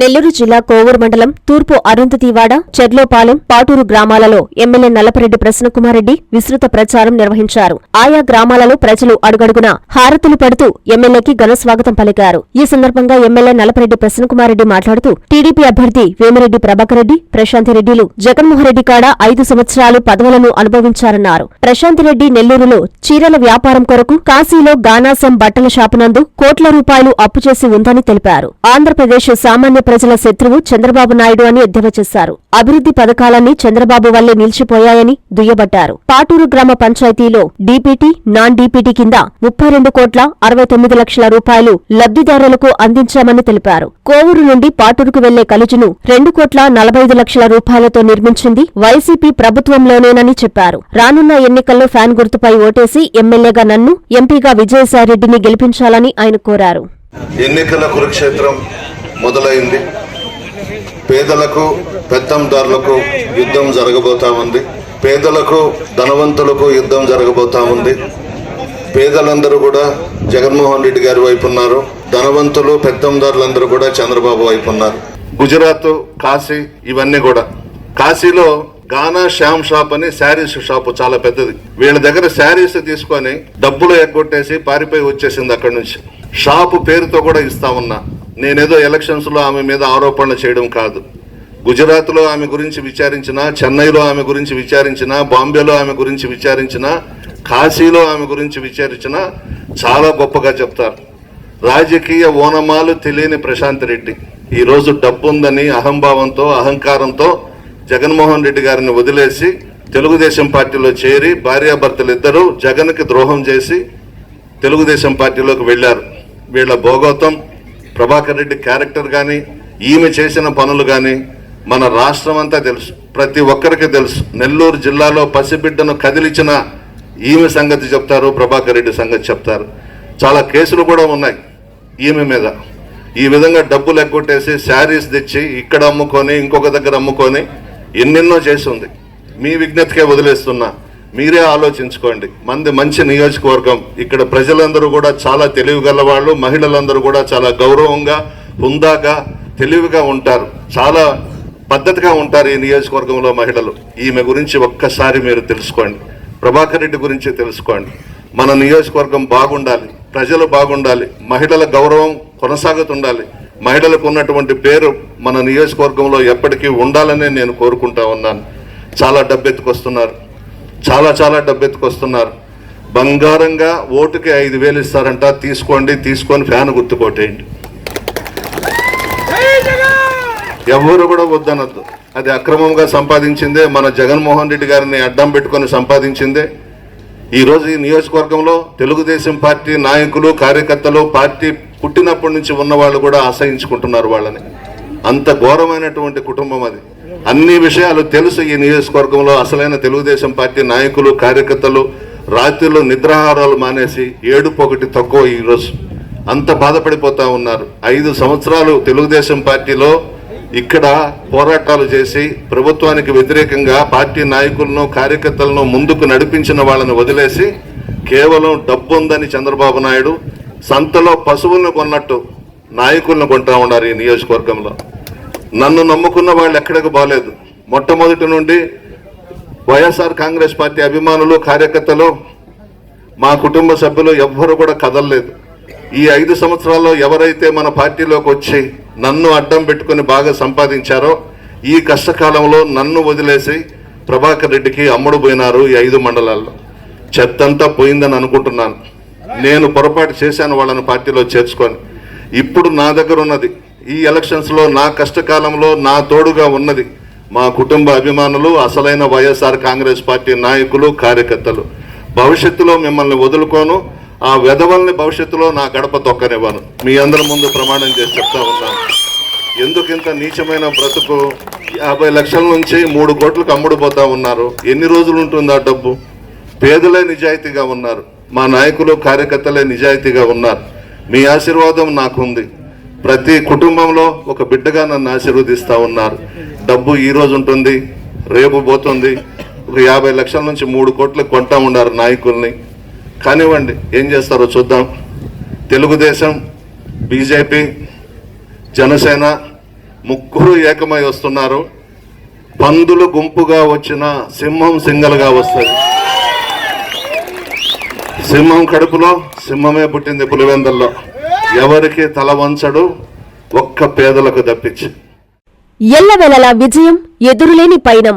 నెల్లూరు జిల్లా కోవూరు మండలం తూర్పు అరుంధతివాడ చెర్లోపాలెం పాటూరు గ్రామాలలో ఎమ్మెల్యే నల్లపరెడ్డి ప్రసన్నకుమారెడ్డి విస్తృత ప్రచారం నిర్వహించారు. ఆయా గ్రామాలలో ప్రజలు అడుగడుగున హారతులు పడుతూ ఎమ్మెల్యేకి ఘన స్వాగతం పలికారు. ఈ సందర్భంగా ఎమ్మెల్యే నల్లపరెడ్డి ప్రసన్నకుమారెడ్డి మాట్లాడుతూ టీడీపీ అభ్యర్థి వేమిరెడ్డి ప్రభాకరెడ్డి ప్రశాంతిరెడ్డిలు జగన్మోహన్రెడ్డి కాడ ఐదు సంవత్సరాలు పదవులను అనుభవించారన్నారు. ప్రశాంతిరెడ్డి నెల్లూరులో చీరల వ్యాపారం కొరకు కాశీలో గానాసం బట్టల షాపునందు కోట్ల రూపాయలు అప్పు చేసి ఉందని తెలిపారు. ఆంధ్రప్రదేశ్ సామాన్య ప్రజల శత్రువు చంద్రబాబు నాయుడు అని ఎద్దేవా చేశారు. అభివృద్ధి పథకాలన్నీ చంద్రబాబు వల్లే నిలిచిపోయాయని దుయ్యబట్టారు. పాటూరు గ్రామ పంచాయతీలో డీపీటీ నాన్ డీపీటీ కింద ముప్పై రెండు కోట్ల అరవై తొమ్మిది లక్షల రూపాయలు లబ్ధిదారులకు అందించామని తెలిపారు. కోవూరు నుండి పాటూరుకు వెళ్ళే కలుజును రెండు కోట్ల నలభై ఐదు లక్షల రూపాయలతో నిర్మించింది వైసీపీ ప్రభుత్వంలోనేనని చెప్పారు. రానున్న ఎన్నికల్లో ఫ్యాన్ గుర్తుపై ఓటేసి ఎమ్మెల్యేగా నన్ను ఎంపీగా విజయసాయిరెడ్డిని గెలిపించాలని ఆయన కోరారు. ఎన్నికల కురుక్షేత్రం మొదలైంది. పేదలకు పెత్తందారులకు యుద్ధం జరగబోతా ఉంది పేదలకు ధనవంతులకు యుద్ధం జరగబోతా ఉంది పేదలందరూ కూడా జగన్మోహన్ రెడ్డి గారి వైపు ఉన్నారు. ధనవంతులు పెత్తందారులందరూ కూడా చంద్రబాబు వైపు ఉన్నారు. గుజరాత్ కాశీ ఇవన్నీ కూడా. కాశీలో గానా శ్యామ్ షాప్ అని శారీస్ షాప్ చాలా పెద్దది. వీళ్ళ దగ్గర శారీస్ తీసుకొని డబ్బులు ఎగ్గొట్టేసి పారిపోయి వచ్చేసింది అక్కడి నుంచి. షాపు పేరుతో కూడా ఇస్తా ఉన్నా. నేనేదో ఎలక్షన్స్లో ఆమె మీద ఆరోపణలు చేయడం కాదు. గుజరాత్లో ఆమె గురించి విచారించిన చెన్నైలో ఆమె గురించి విచారించిన బాంబేలో ఆమె గురించి విచారించిన కాశీలో ఆమె గురించి విచారించిన చాలా గొప్పగా చెప్తారు. రాజకీయ ఓనమాలు తెలియని ప్రశాంత్ రెడ్డి. ఈ రోజు డబ్బుందని అహంభావంతో అహంకారంతో జగన్మోహన్ రెడ్డి గారిని వదిలేసి తెలుగుదేశం పార్టీలో చేరి భార్యాభర్తలు ఇద్దరూ జగన్కి ద్రోహం చేసి తెలుగుదేశం పార్టీలోకి వెళ్ళారు. వీళ్ళ భోగోతం ప్రభాకర్ రెడ్డి క్యారెక్టర్ కానీ ఈమె చేసిన పనులు కానీ మన రాష్ట్రం అంతా తెలుసు. ప్రతి ఒక్కరికి తెలుసు. నెల్లూరు జిల్లాలో పసిబిడ్డను కదిలించిన ఈమె సంగతి చెప్తారు ప్రభాకర్ రెడ్డి సంగతి చెప్తారు. చాలా కేసులు కూడా ఉన్నాయి ఈమె మీద. ఈ విధంగా డబ్బులు ఎగ్గొట్టేసి శారీస్ తెచ్చి ఇక్కడ అమ్ముకొని ఇంకొక దగ్గర అమ్ముకొని ఎన్నెన్నో చేసి ఉంది. మీ విజ్ఞతకే వదిలేస్తున్నా. మీరే ఆలోచించుకోండి. మంది మంచి నియోజకవర్గం. ఇక్కడ ప్రజలందరూ కూడా చాలా తెలివి వాళ్ళు మహిళలందరూ కూడా చాలా గౌరవంగా హుందాగా తెలివిగా ఉంటారు. చాలా పద్ధతిగా ఉంటారు ఈ నియోజకవర్గంలో మహిళలు. ఈమె గురించి ఒక్కసారి మీరు తెలుసుకోండి. ప్రభాకర్ రెడ్డి గురించి తెలుసుకోండి. మన నియోజకవర్గం బాగుండాలి. ప్రజలు బాగుండాలి. మహిళల గౌరవం కొనసాగుతుండాలి. మహిళలకు ఉన్నటువంటి పేరు మన నియోజకవర్గంలో ఎప్పటికీ ఉండాలనే నేను కోరుకుంటా ఉన్నాను. చాలా డబ్బెత్తుకొస్తున్నారు. చాలా చాలా డబ్బెత్తుకొస్తున్నారు. బంగారంగా ఓటుకి ఐదు వేలు ఇస్తారంట తీసుకోండి తీసుకొని ఫ్యాన్ గుర్తుకోటేయండి ఎవరు కూడా వద్దనొద్దు. అది అక్రమంగా సంపాదించిందే మన జగన్మోహన్ రెడ్డి గారిని అడ్డం పెట్టుకొని సంపాదించిందే. ఈరోజు ఈ నియోజకవర్గంలో తెలుగుదేశం పార్టీ నాయకులు కార్యకర్తలు పార్టీ పుట్టినప్పటి నుంచి ఉన్న వాళ్ళు కూడా ఆశ్రయించుకుంటున్నారు వాళ్ళని. అంత ఘోరమైనటువంటి కుటుంబం అది. అన్ని విషయాలు తెలుసు ఈ నియోజకవర్గంలో. అసలైన తెలుగుదేశం పార్టీ నాయకులు కార్యకర్తలు రాత్రిలో నిద్రాహారాలు మానేసి ఏడుపు ఒకటి తక్కువ ఈరోజు అంత బాధపడిపోతూ ఉన్నారు. ఐదు సంవత్సరాలు తెలుగుదేశం పార్టీలో ఇక్కడ పోరాటాలు చేసి ప్రభుత్వానికి వ్యతిరేకంగా పార్టీ నాయకులను కార్యకర్తలను ముందుకు నడిపించిన వాళ్ళని వదిలేసి కేవలం డబ్బు ఉందని చంద్రబాబు నాయుడు సంతలో పశువులను కొన్నట్టు నాయకులను కొంటా ఉన్నారు ఈ నియోజకవర్గంలో. నన్ను నమ్ముకున్న వాళ్ళు ఎక్కడికి బాలేదు మొట్టమొదటి నుండి వైఎస్ఆర్ కాంగ్రెస్ పార్టీ అభిమానులు కార్యకర్తలు మా కుటుంబ సభ్యులు ఎవ్వరు కూడా కదలలేదు. ఈ ఐదు సంవత్సరాల్లో ఎవరైతే మన పార్టీలోకి వచ్చి నన్ను అడ్డం పెట్టుకుని బాగా సంపాదించారో ఈ కష్టకాలంలో నన్ను వదిలేసి ప్రభాకర్ రెడ్డికి అమ్ముడు పోయినారు ఈ ఐదు మండలాల్లో. చెత్తంతా పోయిందని అనుకుంటున్నాను. నేను పొరపాటు చేశాను వాళ్ళని పార్టీలో చేర్చుకొని. ఇప్పుడు నా దగ్గర ఉన్నది ఈ ఎలక్షన్స్లో నా కష్టకాలంలో నా తోడుగా ఉన్నది మా కుటుంబ అభిమానులు అసలైన వైఎస్ఆర్ కాంగ్రెస్ పార్టీ నాయకులు కార్యకర్తలు. భవిష్యత్తులో మిమ్మల్ని వదులుకోను ఆ వెధవల్ని భవిష్యత్తులో నా గడప తొక్కనివ్వను. మీ అందరి ముందు ప్రమాణం చేసి చెప్తా ఉన్నాను ఎందుకు ఇంత నీచమైన బ్రతుకు? యాభై లక్షల నుంచి మూడు కోట్లకు అమ్ముడుపోతా ఉన్నారు. ఎన్ని రోజులు ఉంటుంది ఆ డబ్బు? పేదలే నిజాయితీగా ఉన్నారు. మా నాయకులు కార్యకర్తలే నిజాయితీగా ఉన్నారు. మీ ఆశీర్వాదం నాకుంది. ప్రతి కుటుంబంలో ఒక బిడ్డగా నన్ను ఆశీర్వదిస్తా ఉన్నారు. డబ్బు ఈ రోజు ఉంటుంది రేపు పోతుంది. ఒక యాభై లక్షల నుంచి మూడు కోట్లు కొంటా ఉన్నారు నాయకుల్ని. కానివ్వండి ఏం చేస్తారో చూద్దాం. తెలుగుదేశం బీజేపీ జనసేన ముగ్గురు ఏకమై వస్తున్నారు. పందులు గుంపుగా వచ్చిన సింహం సింగల్గా వస్తుంది. సింహం కడుపులో సింహమే పుట్టింది పులివెందల్లో. ఎవరికి తల వంచడు ఒక్క పేదలకు తప్పించి. ఎల్లవెలలా విజయం ఎదురులేని పైనం